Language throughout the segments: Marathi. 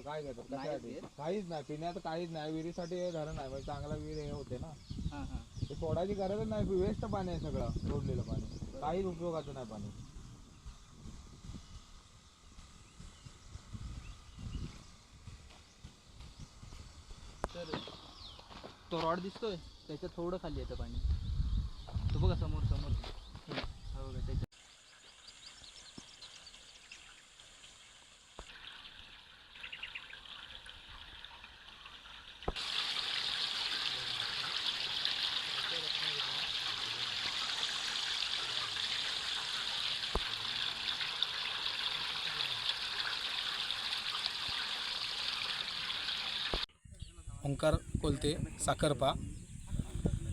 काय घेतात नाही कशासाठी. काहीच नाही. पिण्यात काहीच नाही. विहिरीसाठी हे धरण आहे म्हणजे चांगला विहीर हे होते ना. हां हां. ते सोडायची गरजच नाही. वेस्ट पाणी आहे सगळं. सोडलेलं पाणी. काहीच उपयोगाचं नाही पाणी. तर तो रॉड दिसतोय. त्याच्या थोडं खाली येतं पाणी. ओंकार कोलते साखरपा.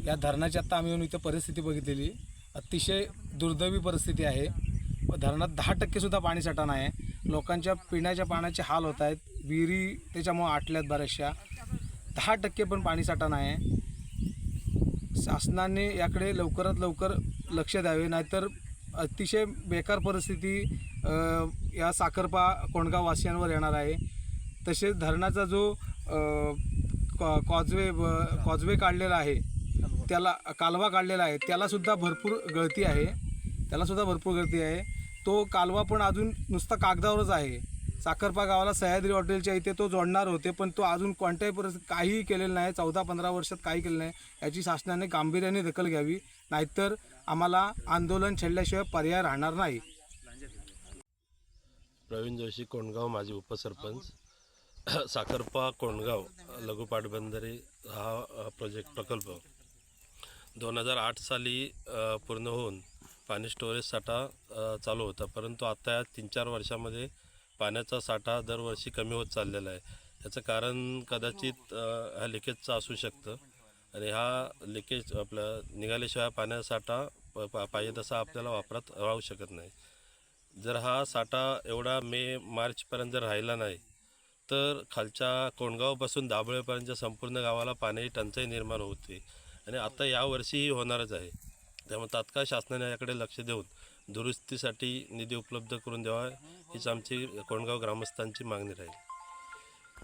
या धरणाची आत्ता आम्ही येऊन इथं परिस्थिती बघितलेली. अतिशय दुर्दैवी परिस्थिती आहे. व धरणात दहा टक्केसुद्धा पाणीसाठा नाही आहे. लोकांच्या पिण्याच्या पाण्याचे हाल होत आहेत. विहिरी त्याच्यामुळं आटल्यात बऱ्याचशा. दहा टक्के पण पाणीसाठा नाही आहे. शासनाने याकडे लवकरात लवकर लक्ष द्यावे. नाहीतर अतिशय बेकार परिस्थिती या साखरपा कोंडगाव वासियांवर येणार आहे. तसेच धरणाचा जो कॉजवे कॉजवे काढलेला आहे. त्याला कालवा काढलेला आहे. त्यालासुद्धा भरपूर गळती आहे. त्यालासुद्धा भरपूर गळती आहे. तो कालवा पण अजून नुसता कागदावरच आहे. साखरपा गावाला सह्याद्री हॉटेलच्या इथे तो जोडणार होते पण तो अजून कोणत्याही परिस्थितीत काहीही केलेलं नाही. चौदा पंधरा वर्षात काही केलं नाही. याची शासनाने गांभीर्याने दखल घ्यावी. नाहीतर आम्हाला आंदोलन छेडल्याशिवाय पर्याय राहणार नाही. प्रवीण जोशी कोंडगाव माजी उपसरपंच. साखरपा कोंडगाव लघु पाटबंधारे हा प्रोजेक्ट प्रकल्प. दोन हजार आठ साली पूर्ण होऊन पाणी स्टोरेज साठा चालू होता. परंतु आता या तीन चार वर्षामध्ये पाण्याचा साठा दरवर्षी कमी होत चाललेला आहे. याचं कारण कदाचित ह्या लिकेजचं असू शकतं. आणि हा लिकेज आपलं निघाल्याशिवाय पाण्याचा साठा प- पा- पाहिजे तसा आपल्याला वापरात राहू शकत नाही. जर हा साठा एवढा मे मार्चपर्यंत जर राहिला नाही तर खालच्या कोंडगावपासून दाभोळेपर्यंतच्या संपूर्ण गावाला पाण्याची टंचाई निर्माण होते. आणि आता यावर्षीही होणारच आहे. त्यामुळे तात्काळ शासनाने याकडे लक्ष देऊन दुरुस्तीसाठी निधी उपलब्ध करून द्यावा हीच आमची कोंडगाव ग्रामस्थांची मागणी राहील.